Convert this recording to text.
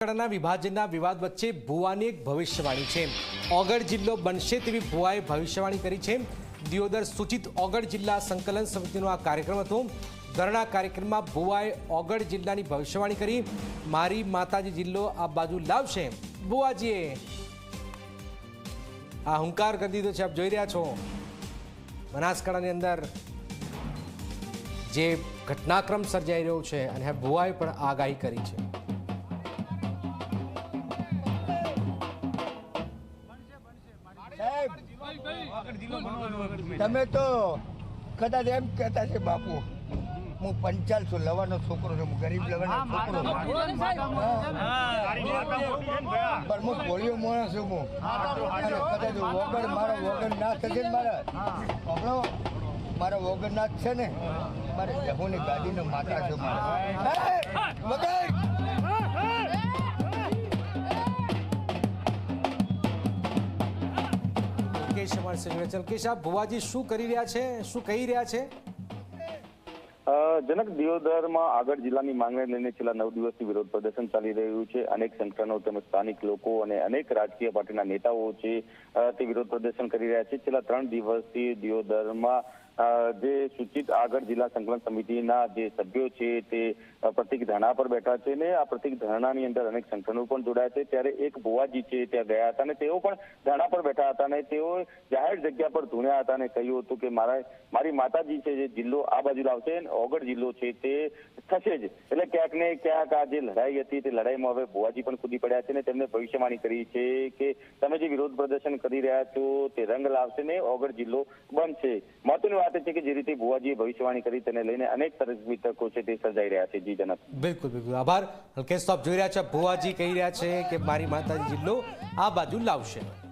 બનાસકાંઠાના વિભાજનના વિવાદ વચ્ચે ભુવાની એક ભવિષ્યવાણી છે. ઓગળ જિલ્લો બનશે તેવી ભુવાએ ભવિષ્યવાણી કરી છે. દિયોદર સૂચિત ઓગળ જિલ્લા સંકલન સમિતિનો આ કાર્યક્રમ હતો. ધરણા કાર્યક્રમમાં ભુવાએ ઓગળ જિલ્લાની ભવિષ્યવાણી કરી. મારી માતાજી જિલ્લો આ બાજુ લાવશે. ભુવાજીએ આ હુંકાર કરી દીધો છે, આપ જોઈ રહ્યા છો. બનાસકાંઠાની અંદર જે ઘટનાક્રમ સર્જાઈ રહ્યો છે અને ભુવાએ પણ આગાહી કરી છે. તમે તો કદાચ એમ કહેતા છે બાપુ હું પંચાલ છું લવાનો છોકરો છું હું ગરીબ લવાનો છોકરો. પણ હું ભોળિયો માણસ છું હું. કદાચ વગર મારો વગર ના થશે ને મારા. આપણો મારો વગર ના છે ને. મારે જહુની ગાદીનો માતા છું મારે. મુકેશ અમારી સાથે છે. મુકેશ ભુવાજી શું કરી રહ્યા છે? શું કહી રહ્યા છે? જનક દિયોદરમાં આગળ જિલ્લાની માંગને લઈને છેલ્લા નવ દિવસથી વિરોધ પ્રદર્શન ચાલી રહ્યું છે. અનેક સંગઠનો તેમજ સ્થાનિક લોકો અને અનેક રાજકીય પાર્ટીના નેતાઓ છે તે વિરોધ પ્રદર્શન કરી રહ્યા છે. છેલ્લા ત્રણ દિવસથી દિયોદરમાં જે સૂચિત આગળ જિલ્લા સંકલન સમિતિના જે સભ્યો છે તે પ્રતિક ધરણા પર બેઠા છે ને આ પ્રતિક ધરણાની અંદર અનેક સંગઠનો પણ જોડાયા છે. ત્યારે એક ભુવાજી છે ત્યાં ગયા હતા અને તેઓ પણ ધરણા પર બેઠા હતા અને તેઓ જાહેર જગ્યા પર ધૂણ્યા હતા અને કહ્યું હતું કે મારા, મારી માતાજી છે જે જિલ્લો આ બાજુ લાવશે અને ઓગળ જિલ્લો છે તે થશે જ. એટલે ક્યાંક ને ક્યાંક આ જે લડાઈ હતી તે લડાઈમાં હવે ભુવાજી પણ કૂદી પડ્યા છે ને તેમને ભવિષ્યવાણી કરી છે કે તમે જે વિરોધ પ્રદર્શન કરી રહ્યા છો તે રંગ લાવશે ને ઓગળ જિલ્લો બનશે મહત્વની વાત એ છે કે જે રીતે ભુવાજીએ ભવિષ્યવાણી કરી તેને લઈને અનેક તરફી તકો છે તે સર્જાઈ રહ્યા છે જી જનક બિલકુલ બિલકુલ. આભાર. હલકેશ તો આપ જોઈ રહ્યા છો, ભુવાજી કહી રહ્યા છે કે મારી માતાજી જિલ્લો આ બાજુ લાવશે.